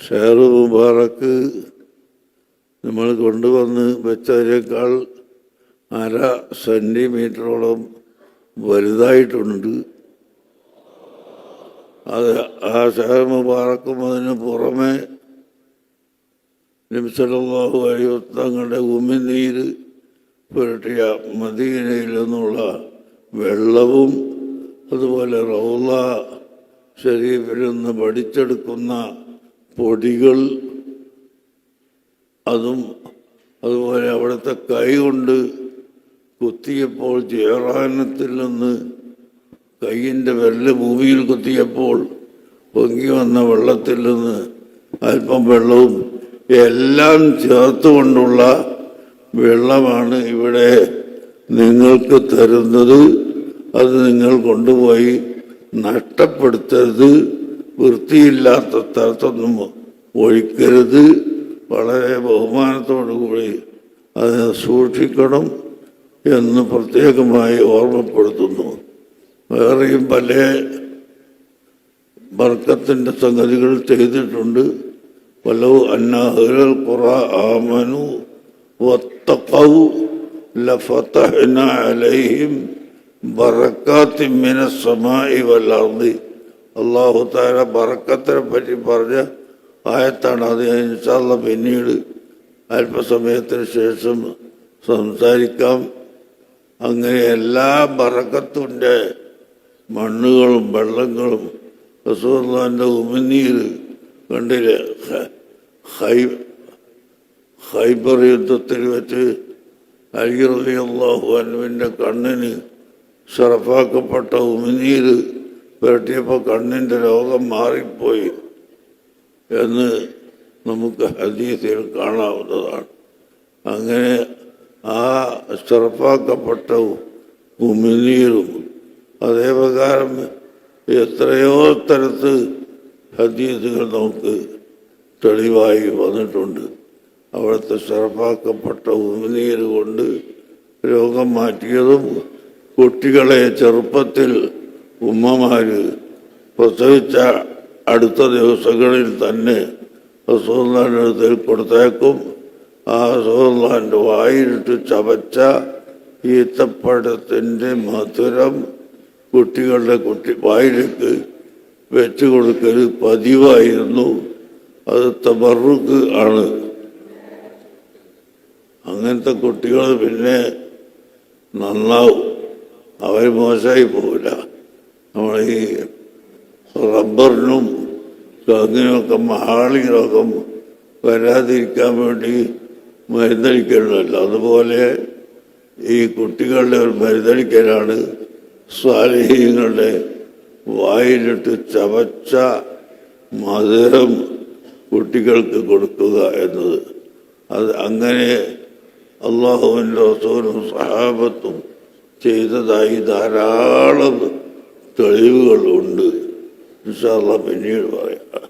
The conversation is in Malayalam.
ഷെയർ മുബാറക്ക് നമ്മൾ കൊണ്ടുവന്ന് വെച്ചതിനേക്കാൾ അര സെന്റിമീറ്ററോളം വലുതായിട്ടുണ്ട്. അത് ആ ഷെയർ മുബാറക്കും അതിന് പുറമെ നിമിഷലാഹു അഴിവത്തങ്ങളുടെ ഉമിനീര് പുരട്ടിയ മദീനയിൽ നിന്നുള്ള വെള്ളവും അതുപോലെ റൗല ഷരീഫിൽ നിന്ന് പഠിച്ചെടുക്കുന്ന പൊടികൾ അതും അതുപോലെ അവിടുത്തെ കൈ കൊണ്ട് കുത്തിയപ്പോൾ ജയറാനത്തിൽ നിന്ന് കൈയിന്റെ വെല്ല ഭൂമിയിൽ കുത്തിയപ്പോൾ പൊങ്ങി വന്ന വെള്ളത്തിൽ നിന്ന് അല്പം വെള്ളവും എല്ലാം ചേർത്തുകൊണ്ടുള്ള വെള്ളമാണ് ഇവിടെ നിങ്ങൾക്ക് തരുന്നത്. അത് നിങ്ങൾ കൊണ്ടുപോയി നഷ്ടപ്പെടുത്തരുത്. വൃത്തിയില്ലാത്ത സ്ഥലത്തൊന്നും ഒഴിക്കരുത്. വളരെ ബഹുമാനത്തോടു കൂടി അതിനെ സൂക്ഷിക്കണം എന്ന് പ്രത്യേകമായി ഓർമ്മപ്പെടുത്തുന്നു. വേറെയും പല ബർക്കത്തിന്റെ സംഗതികൾ ചെയ്തിട്ടുണ്ട്. വലോ അന്നാഹുരൽ ഖുറ ആമനു വത്തഖൗ ലഫതഹ്ന അലൈഹിം ബറക്കാത്തി മിനസ് സമാഇ വൽ അർദി. തആല ബറക്കത്തിനെ പറ്റി പറഞ്ഞ ആയത്താണ്. അത് ഞാൻ ഇൻഷാല്ല പിന്നീട് അല്പസമയത്തിന് ശേഷം സംസാരിക്കാം. അങ്ങനെ എല്ലാ ബറക്കത്തിന്റെ മണ്ണുകളും വെള്ളങ്ങളും റസൂർലാന്റെ ഉമിനീര് കണ്ടില്ല? ഹൈ ഹൈബർ യുദ്ധത്തിൽ വെച്ച് അലിറലി അള്ളാഹു അനുവിന്റെ കണ്ണിന് ഷറഫാക്കപ്പെട്ട ഉമിനീര് പുരട്ടിയപ്പോൾ കണ്ണിന്റെ രോഗം മാറിപ്പോയി എന്ന് നമുക്ക് ഹദീസിൽ കാണാവുന്നതാണ്. അങ്ങനെ ആ ചെറുപ്പാക്കപ്പെട്ട ഉമിനീരും അതേ പ്രകാരം എത്രയോ തരത്ത് ഹദീസുകൾ നമുക്ക് തെളിവായി വന്നിട്ടുണ്ട്. അവിടുത്തെ ചെറുപ്പാക്കപ്പെട്ട ഉമിനീര് കൊണ്ട് രോഗം മാറ്റിയതും കുട്ടികളെ ചെറുപ്പത്തിൽ ഉമ്മമാര് പ്രസവിച്ച അടുത്ത ദിവസങ്ങളിൽ തന്നെ റസൂല്ലാന്റെ അടുത്തിൽ കൊടുത്തേക്കും. ആ റസൂല്ലാന്റെ വായിലിട്ട് ചവച്ച ഈത്തപ്പഴത്തിന്റെ മധുരം കുട്ടികളുടെ കുട്ടി വായിലേക്ക് വെച്ചു കൊടുക്കൽ പതിവായിരുന്നു. അത് തബറുക്ക് ആണ്. അങ്ങനത്തെ കുട്ടികൾ പിന്നെ നന്നാവും. അവർ മോശമായി പോവില്ല. നമ്മൾ ഈ റബ്ബറിനും അങ്ങനെയൊക്കെ മഹാളി രോഗം വരാതിരിക്കാൻ വേണ്ടി മരുന്നടിക്കണമല്ലോ. അതുപോലെ ഈ കുട്ടികളുടെ ഒരു മരുന്നടിക്കലാണ് സ്വാലഹീങ്ങളുടെ വായിലിട്ട് ചവച്ച മധുരം കുട്ടികൾക്ക് കൊടുക്കുക എന്നത്. അത് അങ്ങനെ അള്ളാഹുവിന്റെ റസൂലും സഹാബത്തും ചെയ്തതായി ധാരാളം തെളിവുകളുണ്ട്. ഇൻഷാല്ല പിന്നീട് പറയാം.